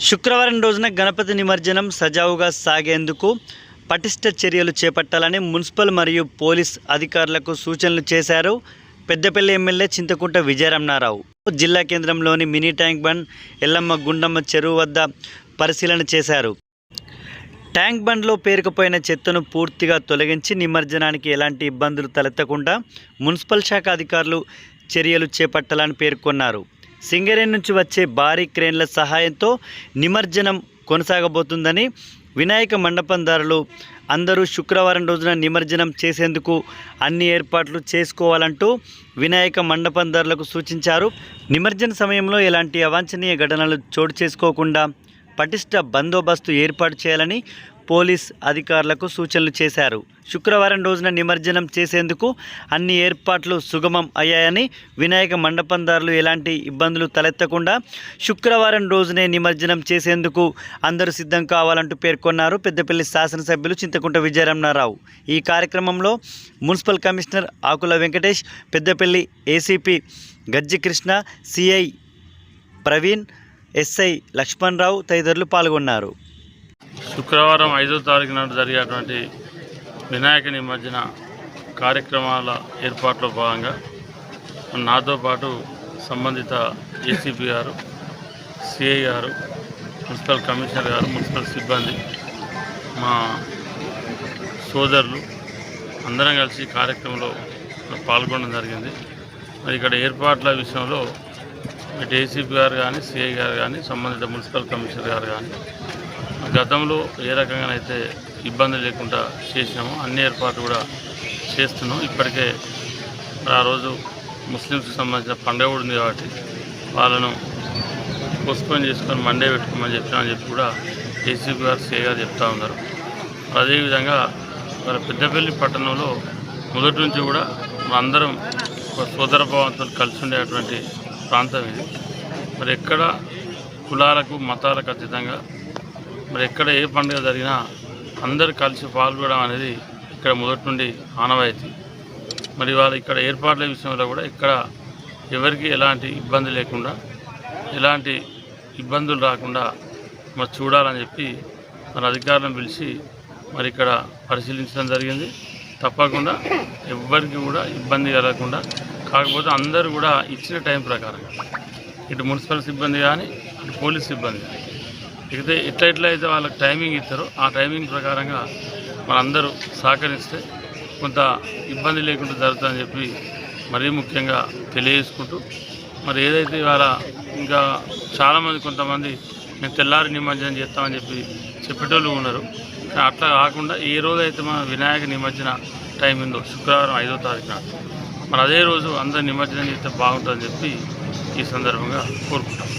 శుక్రవారం రోజున గణపతి నిమజ్జనం సజావుగా సాగేందుకు పటిష్ట చర్యలు చేపట్టాలని మున్సిపల్ మరియు పోలీస్ అధికారులకు సూచనలు చేశారు పెద్దపల్లి ఎమ్మెల్యే చింతకుంట విజయరమణారావు. జిల్లా కేంద్రంలోని mini tank bund Yellamma Gundamma చెరువు వద్ద పరిశీలన చేశారు. ట్యాంక్ బండ్లో పేరుకుపోయిన చెత్తను పూర్తిగా తొలగించి నిమజ్జనానికి ఎలాంటి ఇబ్బందులు తలెత్తకుండా మున్సిపల్ శాఖ అధికారులు చర్యలు చేపట్టాలని పేర్కొన్నారు. సింగరేణి నుంచి వచ్చే భారీ క్రేన్ల సహాయంతో నిమజ్జనం కొనసాగబోతుందని వినాయక మండపందారులు అందరూ శుక్రవారం రోజున నిమజ్జనం చేసేందుకు అన్ని ఏర్పాట్లు చేసుకోవాలంటూ వినాయక మండపందారులకు సూచించారు. నిమజ్జన సమయంలో ఎలాంటి అవాంఛనీయ ఘటనలు చోటు చేసుకోకుండా పటిష్ట బందోబస్తు ఏర్పాటు చేయాలని పోలీస్ అధికారులకు సూచనలు చేశారు. శుక్రవారం రోజున నిమజ్జనం చేసేందుకు అన్ని ఏర్పాట్లు సుగమం అయ్యాయని వినాయక మండపందారులు ఎలాంటి ఇబ్బందులు తలెత్తకుండా శుక్రవారం రోజునే నిమజ్జనం చేసేందుకు అందరూ సిద్ధం కావాలంటూ పేర్కొన్నారు పెద్దపల్లి శాసనసభ్యులు చింతకుంట విజయరమణారావు. ఈ కార్యక్రమంలో municipal commissioner Akula Venkatesh Peddapalli ACP Gajji Krishna CI Praveen SI Lakshmanarao తదితరులు పాల్గొన్నారు. శుక్రవారం ఐదో తారీఖు నాడు జరిగేటువంటి వినాయక నిమజ్జన కార్యక్రమాల ఏర్పాట్లో భాగంగా నాతో పాటు సంబంధిత ఏసీపీ గారు సిఐ గారు మున్సిపల్ కమిషనర్ గారు మున్సిపల్ సిబ్బంది మా సోదరులు అందరం కలిసి కార్యక్రమంలో పాల్గొనడం జరిగింది. మరి ఇక్కడ ఏర్పాట్ల విషయంలో ఏసీపీ గారు కానీ సిఐ గారు కానీ సంబంధిత మున్సిపల్ కమిషనర్ గారు కానీ గతంలో ఏ రకంగానైతే ఇబ్బంది లేకుండా చేసినామో అన్ని ఏర్పాట్లు కూడా చేస్తున్నాం. ఇప్పటికే ఆ రోజు ముస్లిమ్స్కి సంబంధించిన పండుగ కూడా ఉంది కాబట్టి వాళ్ళను పోస్ట్పోన్ చేసుకొని మండే పెట్టుకోమని చెప్పినామని చెప్పి కూడా ఏసీపీ గారు సిఐ గారు చెప్తా ఉన్నారు. అదేవిధంగా మరి పెద్దపల్లి పట్టణంలో మొదటి నుంచి కూడా అందరం ఒక సోదర భావంతో కలిసి ఉండేటువంటి ప్రాంతం ఇది. మరి ఎక్కడ కులాలకు మతాలకు అతీతంగా మరి ఎక్కడ ఏ పండుగ జరిగినా అందరు కలిసి పాల్గొనడం అనేది ఇక్కడ మొదటి నుండి ఆనవాయితీ. మరి వాళ్ళు ఇక్కడ ఏర్పాట్ల విషయంలో కూడా ఇక్కడ ఎవరికి ఎలాంటి ఇబ్బంది లేకుండా ఎలాంటి ఇబ్బందులు రాకుండా మరి చూడాలని చెప్పి మన అధికారులను పిలిచి మరి ఇక్కడ పరిశీలించడం జరిగింది. తప్పకుండా ఎవరికి కూడా ఇబ్బంది కలగకుండా కాకపోతే అందరూ కూడా ఇచ్చిన టైం ప్రకారం ఇటు మున్సిపల్ సిబ్బంది కానీ అటు పోలీస్ సిబ్బంది కానీ. అయితే ఇట్లా ఇట్లా అయితే వాళ్ళకి టైమింగ్ ఇస్తారో. ఆ టైమింగ్ ప్రకారంగా మనందరూ సహకరిస్తే కొంత ఇబ్బంది లేకుండా జరుగుతుందని చెప్పి మరీ ముఖ్యంగా తెలియజేసుకుంటూ మరి ఏదైతే ఇవాళ ఇంకా చాలామంది కొంతమంది మేము తెల్లారి నిమజ్జనం చేస్తామని చెప్పి చెప్పేటోళ్ళు ఉన్నారు. అట్లా కాకుండా ఏ రోజైతే మన వినాయక నిమజ్జన టైం ఉందో శుక్రవారం ఐదో తారీఖున. మరి అదే రోజు అందరు నిమజ్జనం చేస్తే బాగుంటుందని చెప్పి ఈ సందర్భంగా కోరుకుంటాం.